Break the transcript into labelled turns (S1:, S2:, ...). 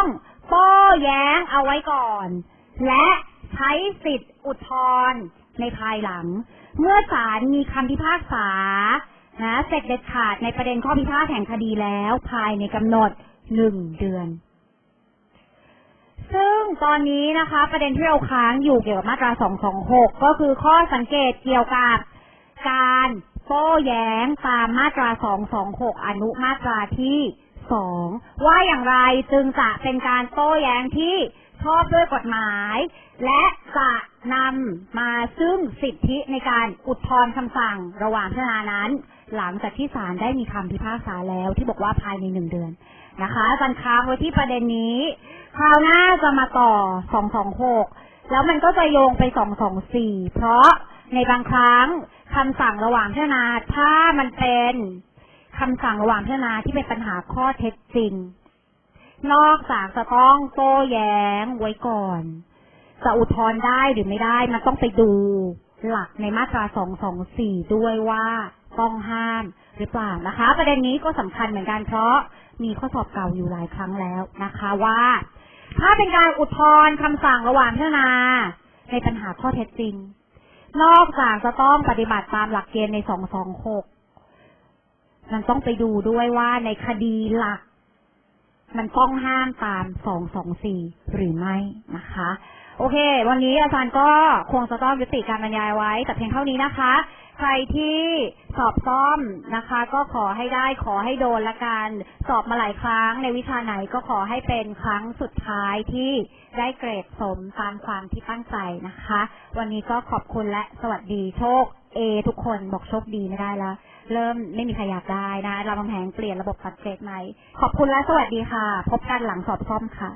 S1: ต้องโต้แย้งเอาไว้ก่อน และใช้สิทธิ์อุทธรณ์ในภายหลัง เมื่อศาลมีคำพิพากษานะเสร็จเด็ดขาดในประเด็นข้อพิพาทแห่งคดีแล้วภายในกำหนดหนึ่งเดือน ซึ่งตอนนี้นะคะ ประเด็นที่เราค้างอยู่เกี่ยวกับมาตรา 226 ก็คือข้อสังเกตเกี่ยวกับการโต้แย้งตามมาตรา 226 อนุมาตราที่ 2ว่าอย่างไรจึงจะเป็นการโต้แย้งที่ชอบด้วยกฎหมาย และจะนำมาซึ่งสิทธิในการอุทธรณ์คำสั่งระหว่างพิจารณานั้น หลังจากที่ศาลได้มีคำพิพากษาแล้วที่บอกว่าภายในหนึ่งเดือนนะคะอาจันค้างไว้ที่ประเด็นนี้ คราวหน้าจะมาต่อ226แล้วมันก็จะโยงไป224เพราะในบางครั้งคำสั่งระหว่างพิจารณาถ้ามันเป็น คำสั่งระหว่างพิจารณาที่เป็นปัญหาข้อเท็จจริง นอกจากจะต้องโต้แย้งไว้ก่อน จะอุทธรณ์ได้หรือไม่ได้ มันต้องไปดูหลักในมาตรา224ด้วยว่าต้องห้ามหรือเปล่านะคะ ประเด็นนี้ก็สำคัญเหมือนกันเพราะมีข้อสอบเก่าอยู่หลายครั้งแล้วนะคะว่า ถ้าเป็นการอุทธรณ์คำสั่งระหว่างพิจารณาในปัญหาข้อเท็จจริง นอกจากจะต้องปฏิบัติตามหลักเกณฑ์ใน226 มันต้องไปดูด้วยว่าในคดีหลัก มันต้องห้ามตาม224หรือไม่นะคะ โอเค วันนี้อาจารย์ก็คงจะต้องยุติการบรรยายไว้แต่เพียงเท่านี้นะคะ ใครที่สอบซ่อมนะคะ ก็ขอให้ได้ขอให้โดนละกันสอบมาหลายครั้ง ในวิชาไหนก็ขอให้เป็นครั้งสุดท้ายที่ได้เกรดสมตามความที่ตั้งใจนะคะ วันนี้ก็ขอบคุณและสวัสดีโชคเอทุกคนบอกโชคดีไม่ได้แล้ว เริ่มไม่มีใครอยากได้นะรามคำแหงเปลี่ยนระบบปัดเกรดใหม่ ขอบคุณและสวัสดีค่ะ พบกันหลังสอบซ่อมค่ะ